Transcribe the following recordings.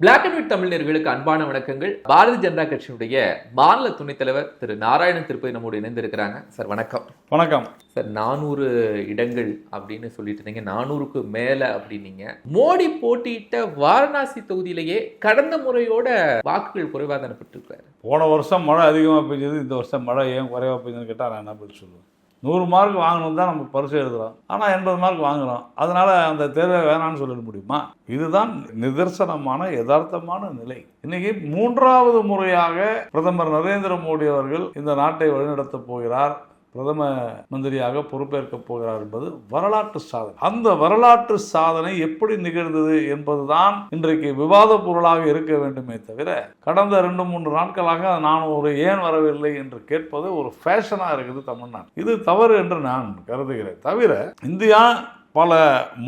Black and white தமிழர்களுக்கு அன்பான வணக்கங்கள். பாரதிய ஜனதா கட்சியினுடைய மாநில துணைத் தலைவர் திரு நாராயணன் திருப்பதி நம்மோடு இணைந்திருக்கிறாங்க. சார் வணக்கம். வணக்கம். சார் நானூறு இடங்கள் அப்படின்னு சொல்லிட்டு இருந்தீங்க. நானூறுக்கு மேல அப்படின்னீங்க. மோடி போட்டியிட்ட வாரணாசி தொகுதியிலேயே கடந்த முறையோட வாக்குகள் குறைவாக தானே பெற்றிருக்காரு போன வருஷம் மழை அதிகமாக பெஞ்சது இந்த வருஷம் மழை ஏன் குறைவாக பெஞ்சதுன்னு கேட்டால் நான் என்ன பதில் சொல்லுவேன்? நூறு மார்க் வாங்கணும் தான் நம்ம பரிசு எழுதுகிறோம் ஆனால் எண்பது மார்க் வாங்குகிறோம் அதனால் அந்த தேர்வை வேணாம்னு சொல்லிட முடியுமா? இதுதான் நிதர்சனமான யதார்த்தமான நிலை. இன்னைக்கு மூன்றாவது முறையாக பிரதமர் நரேந்திர மோடி அவர்கள் இந்த நாட்டை வழிநடத்தப் போகிறார். பிரதம மந்திரியாக பொறுப்பேற்கப் போகிறார் என்பது வரலாற்று சாதனை. அந்த வரலாற்று சாதனை எப்படி நிகழ்ந்தது என்பதுதான் இன்றைக்கு விவாத பொருளாக இருக்க வேண்டுமே தவிர கடந்த ரெண்டு மூன்று நாட்களாக நான் ஒரு ஏன் வரவில்லை என்று கேட்பது ஒரு ஃபேஷனாக இருக்குது தமிழ்நாடு. இது தவறு என்று நான் கருதுகிறேன் தவிர இந்தியா பல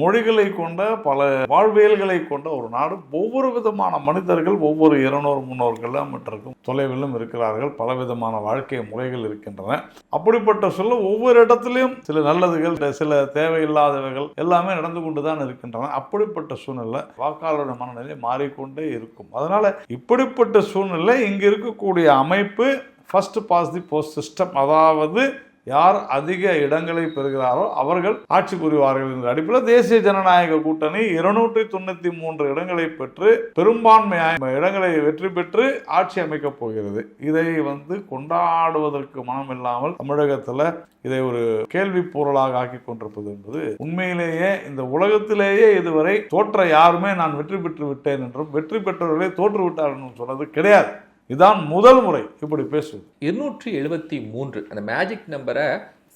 மொழிகளை கொண்ட பல வாழ்வியல்களை கொண்ட ஒரு நாடு. ஒவ்வொரு விதமான மனிதர்கள் ஒவ்வொரு இருநூறு முந்நூறு கிலோமீட்டருக்கும் தொலைவிலும் இருக்கிறார்கள். பல விதமான வாழ்க்கை முறைகள் இருக்கின்றன. அப்படிப்பட்ட சொல்ல ஒவ்வொரு இடத்துலையும் சில நல்லதுகள் சில தேவையில்லாதவைகள் எல்லாமே நடந்து கொண்டு தான் இருக்கின்றன. அப்படிப்பட்ட சூழ்நிலை வாக்காளருடைய மனநிலை மாறிக்கொண்டே இருக்கும். அதனால இப்படிப்பட்ட சூழ்நிலை இங்கு இருக்கக்கூடிய அமைப்பு first pass the post system அதாவது யார் அதிக இடங்களை பெறுகிறாரோ அவர்கள் ஆட்சி புரிவார்கள் என்ற அடிப்படையில் தேசிய ஜனநாயக கூட்டணி இருநூற்றி தொண்ணூத்தி மூன்று இடங்களை பெற்று பெரும்பான்மையான இடங்களை வெற்றி பெற்று ஆட்சி அமைக்கப் போகிறது. இதை வந்து கொண்டாடுவதற்கு மனம் இல்லாமல் தமிழகத்தில் இதை ஒரு கேள்வி பொருளாக ஆக்கி கொண்டிருப்பது என்பது உண்மையிலேயே இந்த உலகத்திலேயே இதுவரை தோற்ற யாருமே நான் வெற்றி பெற்று விட்டேன் என்றும் வெற்றி பெற்றவர்களே தோற்று விட்டார் என்றும் சொன்னது கிடையாது. இதான் முதல் முறை இப்படி பேசுவது. இருநூற்றி எழுபத்தி மூன்று அந்த மேஜிக் நம்பரை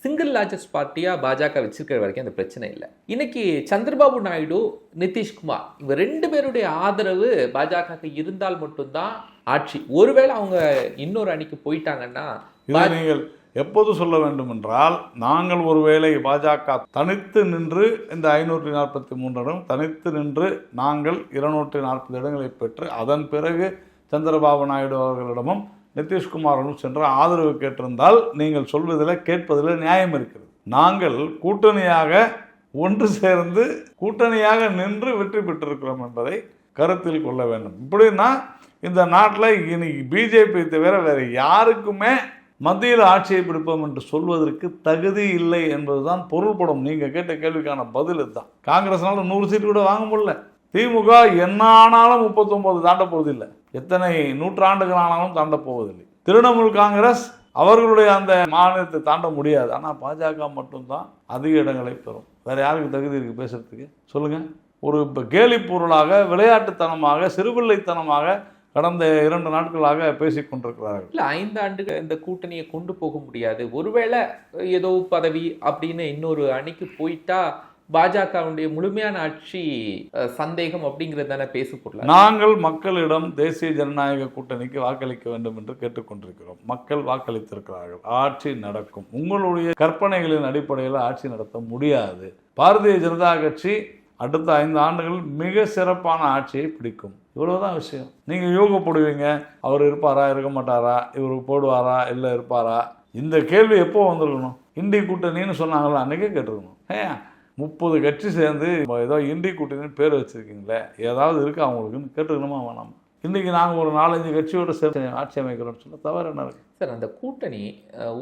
சிங்கிள் லார்ஜஸ்ட் பார்ட்டியா பாஜக வச்சிருக்கிற வரைக்கும் அந்த பிரச்சனை இல்லை. இன்னைக்கு சந்திரபாபு நாயுடு நிதிஷ்குமார் இவங்க ரெண்டு பேருடைய ஆதரவு பாஜக இருந்தால் மட்டும்தான் ஆட்சி. ஒருவேளை அவங்க இன்னொரு அணிக்கு போயிட்டாங்கன்னா நீங்கள் எப்போது சொல்ல வேண்டும் என்றால் நாங்கள் ஒருவேளை பாஜக தனித்து நின்று இந்த ஐநூற்றி நாற்பத்தி மூன்று இடம் தனித்து நின்று நாங்கள் இருநூற்றி நாற்பது இடங்களை பெற்று அதன் பிறகு சந்திரபாபு நாயுடு அவர்களிடமும் நிதிஷ்குமாரனும் சென்று ஆதரவு கேட்டிருந்தால் நீங்கள் சொல்வதில் கேட்பதில் நியாயம் இருக்கிறது. நாங்கள் கூட்டணியாக ஒன்று சேர்ந்து கூட்டணியாக நின்று வெற்றி பெற்றிருக்கிறோம் என்பதை கருத்தில் கொள்ள வேண்டும். இப்படின்னா இந்த நாட்டில் இன்னைக்கு பிஜேபி தவிர வேறு யாருக்குமே மத்தியில் ஆட்சியை பிடிப்போம் என்று சொல்வதற்கு தகுதி இல்லை என்பதுதான் பொருள்படும். நீங்கள் கேட்ட கேள்விக்கான பதில் இதுதான். காங்கிரஸ்னால நூறு சீட்டு கூட வாங்க முடியல. திமுக என்ன ஆனாலும் முப்பத்தொம்போது தாண்ட போவதில்லை எத்தனை நூற்றாண்டுகள் ஆனாலும் தாண்ட போவதில்லை. திரிணாமுல் காங்கிரஸ் அவர்களுடைய அந்த மாநிலத்தை தாண்ட முடியாது. ஆனால் பாஜக மட்டும்தான் அதிக இடங்களை பெறும். வேற யாருக்கு தகுதி இருக்கு பேசுறதுக்கு? சொல்லுங்க. ஒரு இப்போ கேலி பொருளாக விளையாட்டுத்தனமாக சிறுபிள்ளைத்தனமாக கடந்த இரண்டு நாட்களாக பேசிக் கொண்டிருக்கிறார்கள். இல்லை ஐந்து ஆண்டுகள் இந்த கூட்டணியை கொண்டு போக முடியாது. ஒருவேளை ஏதோ பதவி அப்படின்னு இன்னொரு அணிக்கு போயிட்டா பாஜகவுடைய முழுமையான ஆட்சி சந்தேகம் அப்படிங்கிறது தானே பேசப்படல நாங்கள் மக்களிடம் தேசிய ஜனநாயக கூட்டணிக்கு வாக்களிக்க வேண்டும் என்று கேட்டுக்கொண்டிருக்கிறோம். மக்கள் வாக்களித்திருக்கிறார்கள். ஆட்சி நடக்கும். உங்களுடைய கற்பனைகளின் அடிப்படையில் ஆட்சி நடத்த முடியாது. பாரதிய ஜனதா கட்சி அடுத்த ஐந்து ஆண்டுகள் மிக சிறப்பான ஆட்சியை பிடிக்கும். இவ்வளவுதான் விஷயம். நீங்க யோகப்படுவீங்க. அவர் இருப்பாரா? இருக்க மாட்டாரா? இவர் போடுவாரா? இல்லை இருப்பாரா? இந்த கேள்வி எப்போ வந்துருக்கணும்? இந்தி கூட்டணின்னு சொன்னாங்களா? அன்னைக்கே கேட்டுருக்கணும். ஏன்? முப்பது கட்சி சேர்ந்து ஏதோ இண்டி கூட்டணின்னு பேர் வச்சிருக்கீங்களே ஏதாவது இருக்கா அவங்களுக்குன்னு கேட்டுக்கணுமா வேணாம். இன்றைக்கி நாங்கள் ஒரு நாலஞ்சு கட்சியோடு சேர்த்து ஆட்சி அமைக்கிறோம்னு சொல்ல தவறு என்ன இருக்குது சார் அந்த கூட்டணி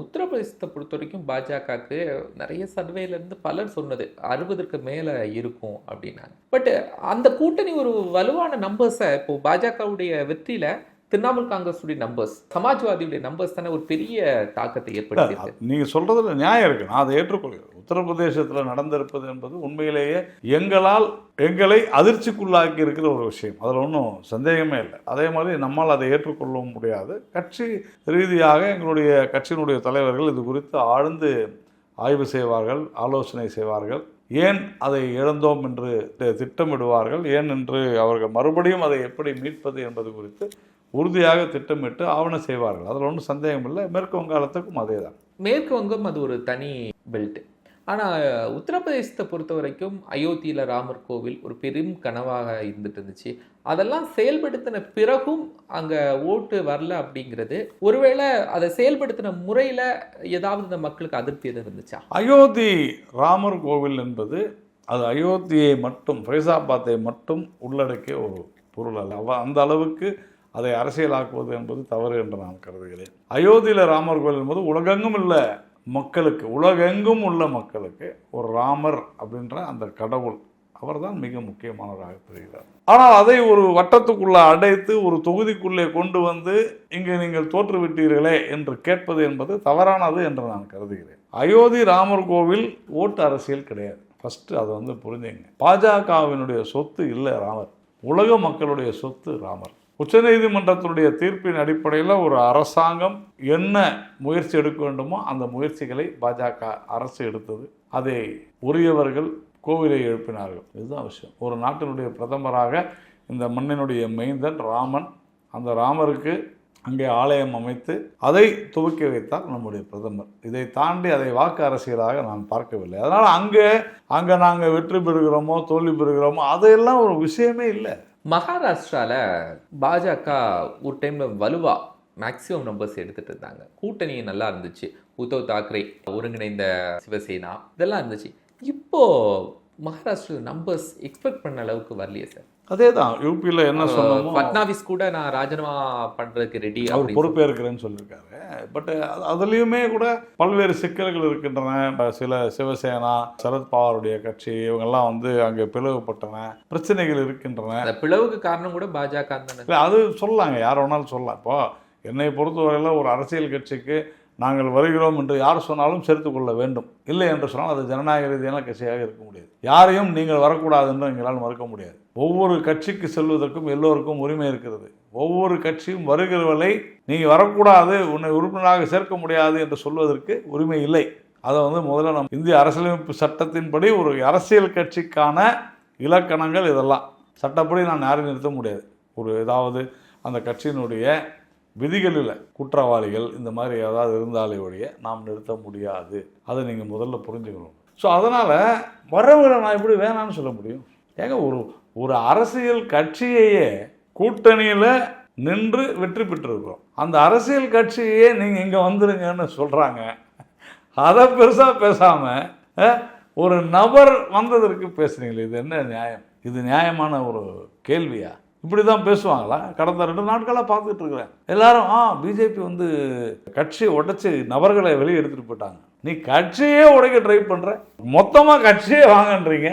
உத்தரப்பிரதேசத்தை பொறுத்த வரைக்கும் பாஜகவுக்கு நிறைய சர்வேலேருந்து பலர் சொன்னது அறுபதுக்கு மேலே இருக்கும் அப்படின்னாங்க. பட் அந்த கூட்டணி ஒரு வலுவான நம்பர்ஸை இப்போது பாஜகவுடைய வெற்றியில் திரிணாமுல் காங்கிரஸுடைய நம்பர்ஸ் சமாஜ்வாதியுடைய நம்பர்ஸ் தானே ஒரு பெரிய தாக்கத்தை ஏற்படுத்தியிருக்கு. நீங்க சொல்றதுல நியாயம் இருக்கு. நான் அதை ஏற்றுக்கொள்கிறேன். உத்தரப்பிரதேசத்தில் நடந்திருப்பது என்பது உண்மையிலேயே எங்களால் எங்களை அதிர்ச்சிக்குள்ளாக்கி இருக்கிற ஒரு விஷயம். அதில் ஒன்றும் சந்தேகமே இல்லை. அதே மாதிரி நம்மால் அதை ஏற்றுக்கொள்ளவும் முடியாது. கட்சி ரீதியாக எங்களுடைய கட்சியினுடைய தலைவர்கள் இது குறித்து ஆழ்ந்து ஆய்வு செய்வார்கள் ஆலோசனை செய்வார்கள். ஏன் அதை இழந்தோம் என்று திட்டமிடுவார்கள்? ஏன் என்று அவர்கள் மறுபடியும் அதை எப்படி மீட்பது என்பது குறித்து உறுதியாக திட்டமிட்டு ஆவணம் செய்வார்கள். அதில் ஒன்றும் சந்தேகம் இல்லை. மேற்கு வங்காளத்துக்கும் அதே தான் மேற்கு வங்கம் அது ஒரு தனி பெல்ட் ஆனால் உத்தரப்பிரதேசத்தை பொறுத்த வரைக்கும் அயோத்தியில் ராமர் கோவில் ஒரு பெரும் கனவாக இருந்துட்டு இருந்துச்சு. அதெல்லாம் செயல்படுத்தின பிறகும் அங்கே ஓட்டு வரல அப்படிங்கிறது. ஒருவேளை அதை செயல்படுத்தின முறையில் ஏதாவது இந்த மக்களுக்கு அதிருப்தி எதுவும் இருந்துச்சா? அயோத்தி ராமர் கோவில் என்பது அது அயோத்தியை மட்டும் ஃபைசாபாத்தை மட்டும் உள்ளடக்கிய ஒரு பொருள் அல்ல. அந்த அளவுக்கு அதை அரசியலாக்குவது என்பது தவறு என்று நான் கருதுகிறேன். அயோத்தியில் ராமர் கோயில் என்பது உலகெங்கும் உள்ள மக்களுக்கு உலகெங்கும் உள்ள மக்களுக்கு ஒரு ராமர் அப்படின்ற அந்த கடவுள் அவர்தான் மிக முக்கியமானவராக தெரிகிறார். ஆனால் அதை ஒரு வட்டத்துக்குள்ளே அடைத்து ஒரு தொகுதிக்குள்ளே கொண்டு வந்து இங்கே நீங்கள் தோற்றுவிட்டீர்களே என்று கேட்பது என்பது தவறானது என்று நான் கருதுகிறேன். அயோத்தி ராமர் கோவில் ஓட்டு அரசியல் கிடையாது. ஃபஸ்ட்டு அதை வந்து புரிஞ்சுங்க. பாஜகவினுடைய சொத்து இல்லை ராமர். உலக மக்களுடைய சொத்து ராமர். உச்சநீதிமன்றத்தினுடைய தீர்ப்பின் அடிப்படையில் ஒரு அரசாங்கம் என்ன முயற்சி எடுக்க வேண்டுமோ அந்த முயற்சிகளை பாஜக அரசு எடுத்தது. அதை உரியவர்கள் கோவிலை எழுப்பினார்கள். இதுதான் விஷயம். ஒரு நாட்டினுடைய பிரதமராக இந்த மண்ணினுடைய மைந்தன் ராமன் அந்த ராமருக்கு அங்கே ஆலயம் அமைத்து அதை துவக்கி வைத்தார் நம்முடைய பிரதமர். இதை தாண்டி அதை வாக்கு அரசியலாக நான் பார்க்கவில்லை. அதனால் அங்கே அங்கே நாங்கள் வெற்றி பெறுகிறோமோ தோல்வி பெறுகிறோமோ அதையெல்லாம் ஒரு விஷயமே இல்லை. மகாராஷ்டிராவில் பாஜக ஒரு டைமில் வலுவா மேக்ஸிமம் நம்பர்ஸ் எடுத்துகிட்டு இருந்தாங்க. கூட்டணி நல்லா இருந்துச்சு. உத்தவ் தாக்கரே ஒருங்கிணைந்த சிவசேனா இதெல்லாம் இருந்துச்சு. இப்போது மகாராஷ்டிரா நம்பர்ஸ் எக்ஸ்பெக்ட் பண்ண அளவுக்கு வரலையே சார் அதே தான் யூபியில் என்ன சொன்னோமோ. பட்னாவிஸ் கூட நான் ராஜினாமா பண்றதுக்கு ரெடி அவர் பொறுப்பேற்கிறேன்னு சொல்லியிருக்காரு. பட் அதுலேயுமே கூட பல்வேறு சிக்கல்கள் இருக்கின்றன. சில சிவசேனா சரத்பவாருடைய கட்சி இவங்கெல்லாம் வந்து அங்கே பிளவுபட்டன. பிரச்சனைகள் இருக்கின்றன. பிளவுக்கு காரணம் கூட பாஜக அது சொல்லலாங்க யார் வேணாலும் சொல்லலாம். இப்போ என்னை பொறுத்தவரையில் ஒரு அரசியல் கட்சிக்கு நாங்கள் வருகிறோம் என்று யார் சொன்னாலும் சேர்த்துக் கொள்ள வேண்டும். இல்லை என்று சொன்னால் அது ஜனநாயக ரீதியான கட்சியாக இருக்க முடியாது. யாரையும் நீங்கள் வரக்கூடாது என்று எங்களால் மறுக்க முடியாது. ஒவ்வொரு கட்சிக்கு செல்வதற்கும் எல்லோருக்கும் உரிமை இருக்கிறது. ஒவ்வொரு கட்சியும் வருகிறவளை நீங்கள் வரக்கூடாது உன்னை உறுப்பினராக சேர்க்க முடியாது என்று சொல்வதற்கு உரிமை இல்லை. அதை வந்து முதல்ல நம் இந்திய அரசியலமைப்பு சட்டத்தின்படி ஒரு அரசியல் கட்சிக்கான இலக்கணங்கள் இதெல்லாம். சட்டப்படி நான் யாரையும் நிறுத்த முடியாது. ஒரு ஏதாவது அந்த கட்சியினுடைய விதிகளில் குற்றவாளிகள் இந்த மாதிரி ஏதாவது இருந்தாலே ஒழிய நாம் நிறுத்த முடியாது. அதை நீங்கள் முதல்ல புரிஞ்சுக்கணும். ஸோ அதனால் வரவங்களை நான் எப்படி வேணாம்னு சொல்ல முடியும். ஏங்க ஒரு ஒரு அரசியல் கட்சியையே கூட்டணியில் நின்று வெற்றி பெற்றிருக்கிறோம். அந்த அரசியல் கட்சியே நீங்கள் இங்கே வந்துருங்கன்னு சொல்கிறாங்க அதை பெருசாக பேசாமல் ஒரு நபர் வந்ததற்கு பேசுறீங்களே இது என்ன நியாயம்? இது நியாயமான ஒரு கேள்வியா? இப்படி தான் பேசுவாங்களா? கடந்த ரெண்டு நாட்களாக பார்த்துட்டு இருக்கிறேன். எல்லாரும் ஆ பிஜேபி வந்து கட்சியை உடைச்சி நபர்களை வெளியே எடுத்துகிட்டு போயிட்டாங்க. நீ கட்சியே உடைக்க ட்ரை பண்ணுற மொத்தமாக கட்சியே வாங்கன்றீங்க.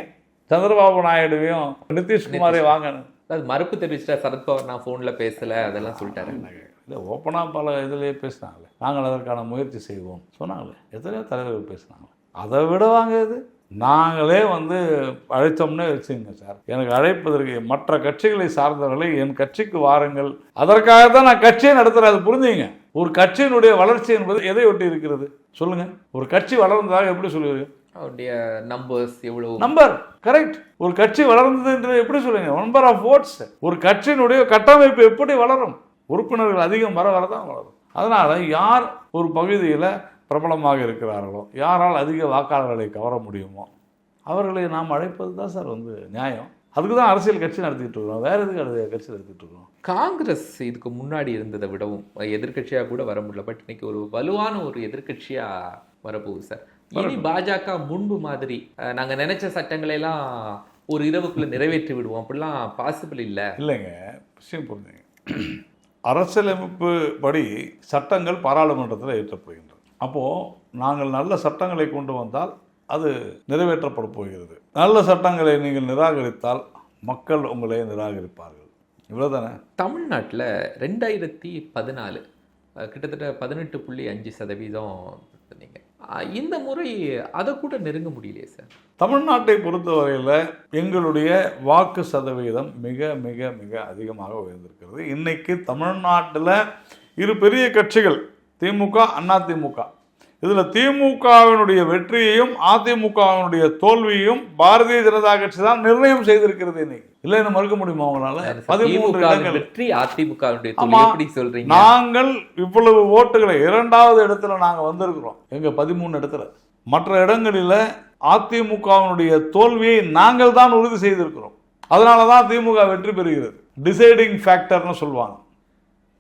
சந்திரபாபு நாயுடுவையும் நிதிஷ்குமாரையும் வாங்கன்னு அது மறுப்பு தெரிவிச்சிட்டா சரத்பவார் நான் ஃபோன்ல பேசல அதெல்லாம் சொல்லிட்டாரு. இல்லை ஓப்பனாக பல இதுலேயே பேசினாங்களே. நாங்கள் அதற்கான முயற்சி செய்வோம் சொன்னாங்களே. எத்தனையோ தலைவர்கள் பேசினாங்களே. அதை விட வாங்க இது? நாங்களே வந்து அழைத்தோம்னே வச்சுங்க சார். எனக்கு அழைப்பதற்கு மற்ற கட்சிகளை சார்ந்தவர்களை என் கட்சிக்கு வாருங்கள். அதற்காக தான் நான் கட்சியை நடத்துகிறேன் அது புரிஞ்சுங்க. ஒரு கட்சியினுடைய வளர்ச்சி என்பது எதை ஒட்டி இருக்கிறது? சொல்லுங்க. ஒரு கட்சி வளர்ந்ததாக எப்படி சொல்லுவீங்க அவருடைய நம்பர்ஸ் எவ்வளவு? நம்பர் கரெக்ட் ஒரு கட்சி வளர்ந்தது என்று எப்படி சொல்லுங்க நம்பர் ஆஃப் votes. ஒரு கட்சியினுடைய கட்டமைப்பு எப்படி வளரும்? உறுப்பினர்கள் அதிகம் வர வர தான் வளரும். அதனால் யார் ஒரு பகுதியில் பிரபலமாக இருக்கிறார்களோ யாரால் அதிக வாக்காளர்களை கவர முடியுமோ அவர்களை நாம் அழைப்பது தான் சார் வந்து நியாயம். அதுக்கு தான் அரசியல் கட்சி நடத்திட்டு இருக்கிறோம். வேற எதுக்கு அடுத்த கட்சி நடத்திட்டு இருக்கிறோம்? காங்கிரஸ் இதுக்கு முன்னாடி இருந்ததை விடவும் எதிர்க்கட்சியா கூட வர முடியல. பட் இன்னைக்கு ஒரு வலுவான ஒரு எதிர்க்கட்சியா வரப்போகுது சார். இனி பாஜக முன்பு மாதிரி நாங்க நினைச்ச சட்டங்களை எல்லாம் ஒரு இரவுக்குள்ள நிறைவேற்றி விடுவோம். அப்படிலாம் பாசிபிள் இல்ல. இல்லைங்க. விஷயம் புரிஞ்சுங்க. அரசியலமைப்பு படி சட்டங்கள் பாராளுமன்றத்தில் ஏற்றப்படுகின்றன அப்போது நாங்கள் நல்ல சட்டங்களை கொண்டு வந்தால் அது நிறைவேற்றப்பட போகிறது. நல்ல சட்டங்களை நீங்கள் நிராகரித்தால் மக்கள் உங்களை நிராகரிப்பார்கள். இவ்வளோதானே தமிழ்நாட்டுல ரெண்டாயிரத்தி பதினாலு கிட்டத்தட்ட பதினெட்டு புள்ளி அஞ்சு சதவீதம் அஹ், இந்த முறை அதை கூட நெருங்க முடியலையே சார். தமிழ்நாட்டை பொறுத்தவரையில் எங்களுடைய வாக்கு சதவீதம் மிக மிக மிக அதிகமாக உயர்ந்திருக்கிறது. இன்றைக்கு தமிழ்நாட்டில் இரு பெரிய கட்சிகள் திமுக அதிமுக இதில் திமுகவினுடைய வெற்றியையும் அதிமுகவினுடைய தோல்வியையும் பாரதிய ஜனதா கட்சி தான் நிர்ணயம் செய்திருக்கிறது இன்னைக்கு. இல்லைன்னு மறுக்க முடியுமா அவங்களால பதிமூன்று இடங்கள். வெற்றி. எப்படி சொல்றீங்க? நாங்கள் இவ்வளவு ஓட்டுகளை இரண்டாவது இடத்துல நாங்க வந்திருக்கிறோம். எங்க பதிமூணு இடத்துல. மற்ற இடங்களில் அதிமுகவினுடைய தோல்வியை நாங்கள் தான் உறுதி செய்திருக்கிறோம். அதனால தான் திமுக வெற்றி பெறுகிறது. டிசைடிங் ஃபேக்டர்னு சொல்லுவாங்க.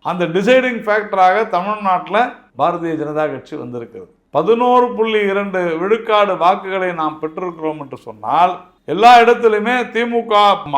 அந்த டிசைடிங் ஃபேக்டராக தமிழ்நாட்டில் பாரதிய ஜனதா கட்சி வந்திருக்கிறது. பதினோரு புள்ளி இரண்டு விழுக்காடு வாக்குகளை நாம் பெற்றிருக்கிறோம் என்று சொன்னால் எல்லா இடத்திலுமே திமுக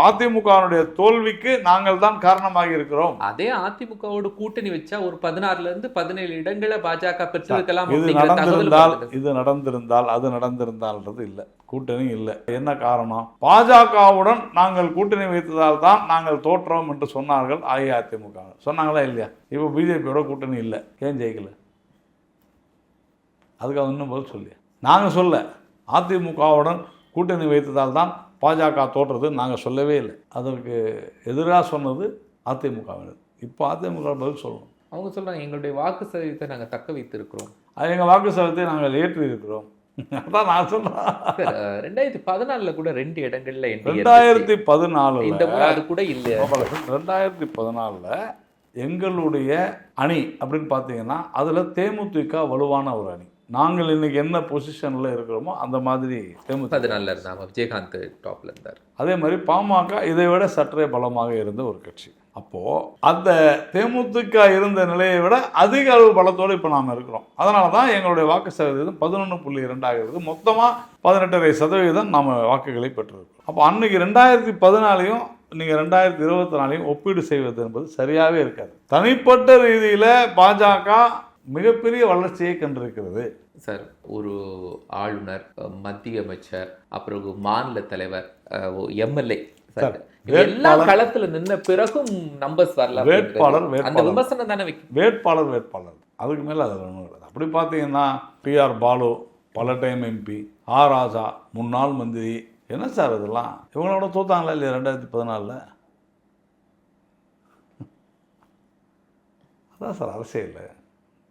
அதிமுகவினுடைய தோல்விக்கு நாங்கள் தான் காரணமாகி இருக்கிறோம். அதே அதிமுகவோட கூட்டணி வச்சா ஒரு பதினாறுல இருந்து பதினேழு இடங்களை பாஜக பெற்றிருக்கலாம் இது நடந்திருந்தால். இது நடந்திருந்தால் அது நடந்திருந்தால்ன்றது இல்லை. கூட்டணி இல்லை. என்ன காரணம்? பாஜகவுடன் நாங்கள் கூட்டணி வைத்ததால் தான் நாங்கள் தோற்றோம் என்று சொன்னார்கள் அஇஅதிமுக. சொன்னாங்களா இல்லையா? இப்போ பிஜேபியோட கூட்டணி இல்லை. ஏன் ஜெயிக்கல? அதுக்கு அவன் இன்னும் பதில் சொல்லி நாங்கள் சொல்ல அதிமுகவுடன் கூட்டணி வைத்ததால் தான் பாஜக தோற்றது நாங்கள் சொல்லவே இல்லை. அதற்கு எதிராக சொன்னது அதிமுகவினர். இப்போ அதிமுக பதில் சொல்லணும் அவங்க சொல்றாங்க எங்களுடைய வாக்கு சதவீதத்தை நாங்க தக்க வைத்திருக்கிறோம். அது எங்கள் வாக்கு சதத்தை நாங்கள் ஏற்றி இருக்கிறோம் அதான் நான் சொல்றேன். ரெண்டாயிரத்தி பதினாலுல கூட ரெண்டு இடங்கள்ல. ரெண்டாயிரத்தி பதினாலுல இந்த அது கூட இல்ல ரெண்டாயிரத்தி பதினாலில் எங்களுடைய அணி அப்படின்னு பார்த்தீங்கன்னா அதில் தேமுதிக வலுவான ஒரு அணி. நாங்கள் இன்னைக்கு என்ன பொசிஷனில் இருக்கிறோமோ அந்த மாதிரி பதினாலுல இருந்தாங்க விஜயகாந்த் டாப்ல இருந்தார். அதே மாதிரி பாமக இதை விட சற்றே பலமாக இருந்த ஒரு கட்சி. அப்போது அந்த தேமுதிக இருந்த நிலையை விட அதிக அளவு பலத்தோடு இப்போ நாம் இருக்கிறோம். அதனால தான் எங்களுடைய வாக்கு சதவீதம் பதினொன்று புள்ளி ரெண்டாகிறது மொத்தமாக பதினெட்டரை சதவீதம் நாம் வாக்குகளை பெற்றிருக்கோம் அப்போ அன்னைக்கு ரெண்டாயிரத்தி பதினாலையும் நீங்கள் ரெண்டாயிரத்தி இருபத்தி நாலையும் ஒப்பீடு செய்வது என்பது சரியாகவே இருக்காது. தனிப்பட்ட ரீதியில் பாஜக மிகப்பெரிய வளர்ச்சியை கண்டிருக்கிறது. சார் ஒரு ஆளுநர் மத்திய அமைச்சர் அப்புறம் மாநில தலைவர் எம்எல்ஏ எல்லா களத்துல நின்ன பிறகும் நம்பர்ஸ் வரல வேட்பாளர். அந்த வேட்பாளர். விமர்சனம் தானே வேட்பாளர் வேட்பாளர். அதுக்கு மேலே கிடையாது அப்படி பார்த்தீங்கன்னா டிஆர் பாலு பல டைம் எம்பி ஆர் ராஜா முன்னாள் மந்திரி என்ன சார் இதெல்லாம்? இவங்களோட தோத்தாங்களா இல்லையா ரெண்டாயிரத்தி பதினாலில்? அதான் சார் அரசியல்.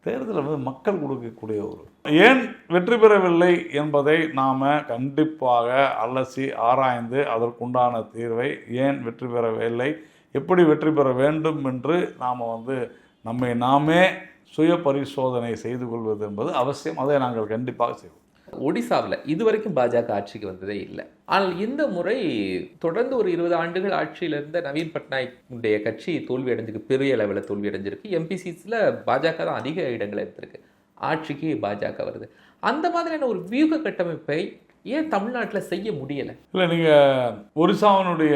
தேர்தலில் வந்து மக்கள் கொடுக்கக்கூடிய ஒரு ஏன் வெற்றி பெறவில்லை என்பதை நாம் கண்டிப்பாக அலசி ஆராய்ந்து அதற்குண்டான தீர்வை ஏன் வெற்றி பெறவில்லை எப்படி வெற்றி பெற வேண்டும் என்று நாம் வந்து நம்மை நாமே சுய பரிசோதனை செய்து கொள்வது என்பது அவசியம். அதை நாங்கள் கண்டிப்பாக செய்வோம். ஒடிசாவில் இதுவரைக்கும் பாஜக ஆட்சிக்கு வந்ததே இல்லை. ஆனால் இந்த முறை தொடர்ந்து ஒரு இருபது ஆண்டுகள் ஆட்சியில் இருந்த நவீன் பட்நாயக் உடைய கட்சி தோல்வி அடைஞ்சிருக்கு பெரிய அளவில் தோல்வி அடைஞ்சிருக்கு. எம்பி சீட்ஸில் பாஜக தான் அதிக இடங்களை எடுத்திருக்கு. ஆட்சிக்கு பாஜக வருது. அந்த மாதிரியான ஒரு வியூக கட்டமைப்பை ஏன் தமிழ்நாட்டில் செய்ய முடியலை? இல்லை நீங்கள் ஒரிசாவினுடைய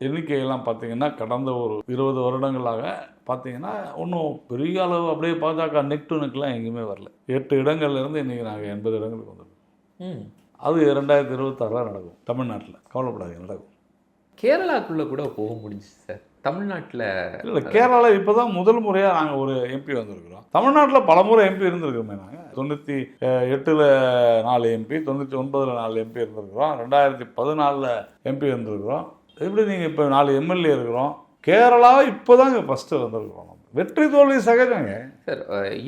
எண்ணிக்கையெல்லாம் பார்த்தீங்கன்னா கடந்த ஒரு இருபது வருடங்களாக பார்த்தீங்கன்னா ஒன்றும் பெரிய அளவு அப்படியே பாஜக நெக் டு நெக்லாம் எங்கேயுமே வரல. எட்டு இடங்கள்ல இருந்து இன்றைக்கி நாங்கள் எண்பது இடங்களுக்கு வந்திருக்கோம். ம். அது ரெண்டாயிரத்தி இருபத்தாறில் நடக்கும். தமிழ்நாட்டில் கவலைப்படாதீங்க நடக்கும். கேரளாக்குள்ளே கூட போக முடிஞ்சுச்சு சார். தமிழ்நாட்டில் இல்லை கேரளாவில் இப்போ தான் முதல் முறையாக நாங்கள் ஒரு எம்பி வந்திருக்கிறோம். தமிழ்நாட்டில் பல முறை எம்பி இருந்திருக்கோமே நாங்கள் தொண்ணூற்றி எட்டில் நாலு எம்பி தொண்ணூற்றி ஒன்பதில் நாலு எம்பி இருந்திருக்கிறோம். ரெண்டாயிரத்தி பதினாலில் எம்பி இருந்திருக்கிறோம் எப்படி நீங்கள் இப்போ நாலு எம்எல்ஏ இருக்கிறோம் கேரளாவை இப்போ தான் இங்கே ஃபஸ்ட்டு வந்திருக்கிறோம் வெற்றி தோல்வி சகஜங்க. சார்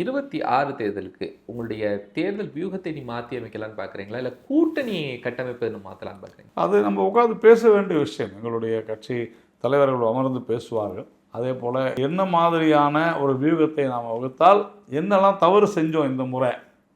இருபத்தி ஆறு தேர்தலுக்கு உங்களுடைய தேர்தல் வியூகத்தை நீ மாற்றி அமைக்கலான்னு பார்க்குறீங்களா இல்லை கூட்டணி கட்டமைப்பை மாற்றலான்னு பார்க்குறீங்களா அது நம்ம உட்காந்து பேச வேண்டிய விஷயம். எங்களுடைய கட்சி தலைவர்கள் அமர்ந்து பேசுவார்கள். அதே போல் என்ன மாதிரியான ஒரு வியூகத்தை நாம் வகுத்தால் என்னெல்லாம் தவறு செஞ்சோம் இந்த முறை?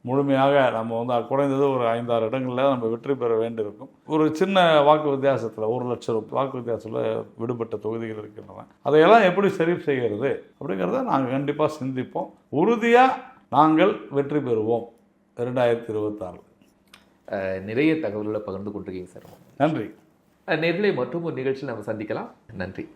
முழுமையாக நம்ம வந்து குறைந்தது ஒரு ஐந்தாறு இடங்களில் நம்ம வெற்றி பெற வேண்டியிருக்கும். ஒரு சின்ன வாக்கு வித்தியாசத்தில் ஒரு லட்சம் வாக்கு வித்தியாசத்தில் விடுபட்ட தொகுதிகள் இருக்கின்றன. அதையெல்லாம் எப்படி சரி செய்கிறது? அப்படிங்கிறத நாங்கள் கண்டிப்பாக சிந்திப்போம். உறுதியாக நாங்கள் வெற்றி பெறுவோம். ரெண்டாயிரத்தி இருபத்தாறு. நிறைய தகவல்களை பகிர்ந்து கொண்டிருக்கீங்க சார். நன்றி. நேர்களை மற்றும் ஒரு நிகழ்ச்சியில் நம்ம சந்திக்கலாம். நன்றி.